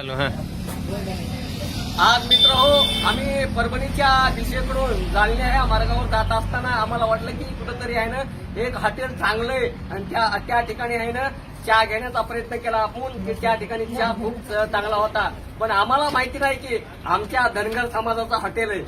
Hello हा. आज मित्र हो आम्ही परभणीच्या दिशेकडून जालन्या या मार्गावर जात असताना आम्हाला वाटलं की कुठंतरी आहे ना एक हॉटेल चांगलं आहे आणि त्या त्या ठिकाणी आहे ना चहा घेण्याचा प्रयत्न केला आपण की त्या ठिकाणी चहा खूप चांगला होता. पण आम्हाला माहिती नाही की आमच्या धनगर समाजाचं हॉटेल आहे.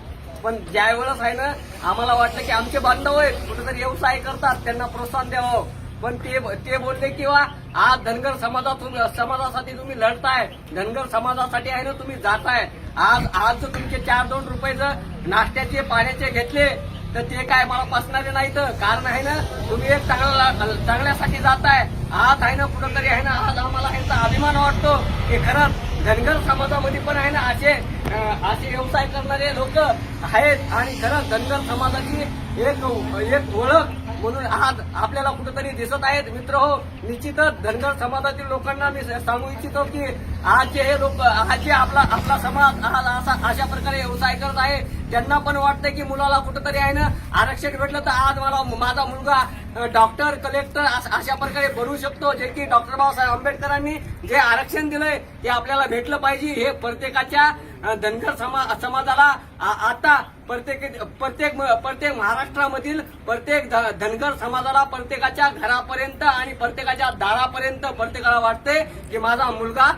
पण ज्या वेळेस आहे ना आम्हाला वाटलं की आमचे बांधव आहेत कुठेतरी व्यवसाय करतात त्यांना प्रोत्साहन द्यावं. पण ते ते बोलले किंवा आज धनगर समाजातून समाजासाठी तुम्ही लढताय. धनगर समाजासाठी आहे ना तुम्ही जाताय. आज आज जर तुमचे चार दोन रुपये जर नाश्त्याचे पाण्याचे घेतले तर ते काय मला पसणारे तर कारण आहे ना तुम्ही एक चांगला चांगल्यासाठी जाताय. आज आहे ना कुठंतरी आहे ना आज आम्हाला यांचा अभिमान वाटतो की खरंच धनगर समाजामध्ये पण आहे ना असे असे व्यवसाय करणारे लोक आहेत. आणि खरंच धनगर समाजाची एक एक ओळख म्हणून आज आपल्याला कुठेतरी दिसत आहेत. मित्र हो निश्चितच धनगर समाजातील लोकांना मी सांगू इच्छितो की आज जे हे लोक आज जे आपला आपला समाज आज असा अशा प्रकारे व्यवसाय करत आहे. त्यांना पण वाटतं की मुलाला कुठेतरी आहे ना आरक्षण भेटलं तर आज मला माझा मुलगा डॉक्टर कलेक्टर अशा प्रकारे बनवू शकतो. जे की डॉक्टर बाबासाहेब आंबेडकरांनी जे आरक्षण दिलंय ते आपल्याला भेटलं पाहिजे. हे प्रत्येकाच्या धनगर समा समाजाला आ- आता प्रत्येक प्रत्येक प्रत्येक महाराष्ट्रामधील प्रत्येक धनगर समाजाला प्रत्येकाच्या घरापर्यंत आणि प्रत्येकाच्या दारापर्यंत प्रत्येकाला वाटते की माझा मुलगा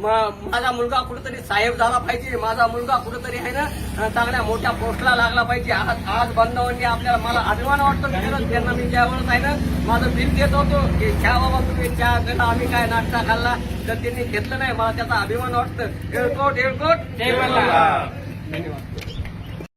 माझा मुलगा कुठेतरी साहेब झाला पाहिजे माझा मुलगा कुठेतरी आहे ना चांगल्या मोठ्या पोस्टला लागला पाहिजे. आज आज बांधवांनी आपल्याला मला अभिमान वाटतो त्यांना मी ज्यावेळेस आहे ना माझं बिल देत होतो की चहा बाबा तुम्ही चहा केला आम्ही काय नाश्ता खाल्ला? तर त्यांनी घेतलं नाही मला त्याचा अभिमान वाटतं. जय मल्हार. धन्यवाद.